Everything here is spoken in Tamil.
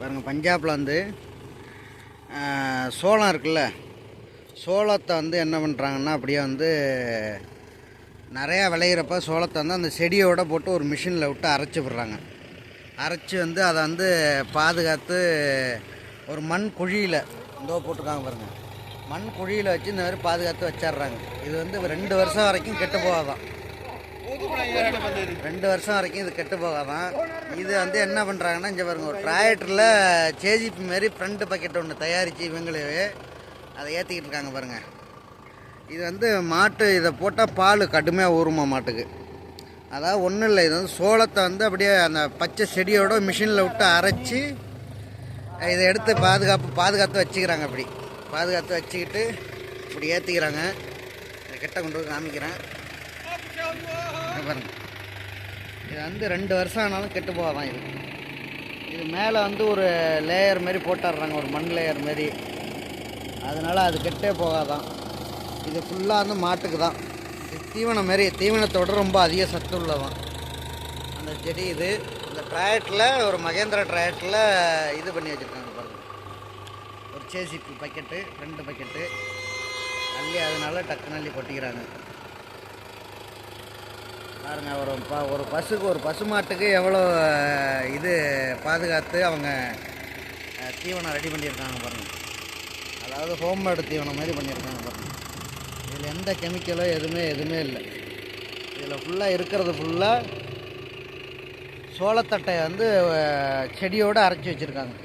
பாருங்கள் பஞ்சாபில் வந்து சோளம் இருக்குல்ல சோளத்தை வந்து என்ன பண்ணுறாங்கன்னா அப்படியே வந்து நிறையா விளையிறப்ப சோளத்தை வந்து அந்த செடியோட போட்டு ஒரு மிஷினில் விட்டு அரைச்சி விடுறாங்க. அரைச்சி வந்து அதை வந்து பாதுகாத்து ஒரு மண் குழியில் இதோ போட்டிருக்காங்க பாருங்கள் மண் குழியில் வச்சு இந்த மாதிரி பாதுகாத்து வச்சிடுறாங்க. இது வந்து ரெண்டு வருஷம் வரைக்கும் கெட்டு போகாதான். ரெண்டு வருஷம் வரைக்கும் இது கெட்டு போகாதான் இது வந்து என்ன பண்ணுறாங்கன்னா இங்கே பாருங்க ஒரு டிராக்டரில் சேஜிபி மாரி ஃப்ரண்ட் பக்கெட் ஒன்று தயாரித்து இவங்களே அதை ஏற்றிக்கிட்டு இருக்காங்க பாருங்கள் இது வந்து மாட்டு இதை போட்டால் பால் கடுமையாக ஊறுமா மாட்டுக்கு. அதாவது ஒன்றும் இல்லை இது வந்து சோளத்தை வந்து அப்படியே அந்த பச்சை செடியோட மிஷினில் விட்டு அரைச்சி இதை எடுத்து பாதுகாப்பு பாதுகாத்து வச்சுக்கிறாங்க அப்படி. பாதுகாத்து வச்சுக்கிட்டு இப்படி ஏற்றிக்கிறாங்க கிட்ட கொண்டு போய் காமிக்கிறேன். பாருங்க. இது வந்து ரெண்டு வருஷம் ஆனாலும் கெட்டு போகாதான் இது. இது மேலே வந்து ஒரு லேயர் மாதிரி போட்டுடுறாங்க ஒரு மண் லேயர் மாரி. அதனால் அது கெட்டே போகாதான். இது ஃபுல்லாக வந்து மாட்டுக்கு தான் இது தீவனம் மாரி தீவனத்தோட ரொம்ப அதிக சத்து உள்ளதான் அந்த செடி இது இந்த ட்ராயட்டில் ஒரு மகேந்திரா ட்ராயட்டில் இது பண்ணி வச்சுருக்காங்க பாருங்கள் ஒரு சேசிப்பு பக்கெட்டு ரெண்டு பக்கெட்டு அள்ளி அதனால டக்குன்னு அள்ளி கொட்டிக்கிறாங்க. பாருங்கள் ஒரு ப ஒரு பசுக்கு ஒரு பசு மாட்டுக்கு எவ்வளோ இது பாதுகாத்து அவங்க தீவனம் ரெடி பண்ணியிருக்காங்க பாருங்கள் அதாவது ஹோம்மேடு தீவனம் மாதிரி பண்ணியிருக்காங்க பாருங்கள் இதில் எந்த கெமிக்கலோ எதுவுமே எதுவுமே இல்லை. இதில் ஃபுல்லாக இருக்கிறது ஃபுல்லாக சோளத்தட்டையை வந்து செடியோடு அரைச்சி வச்சுருக்காங்க.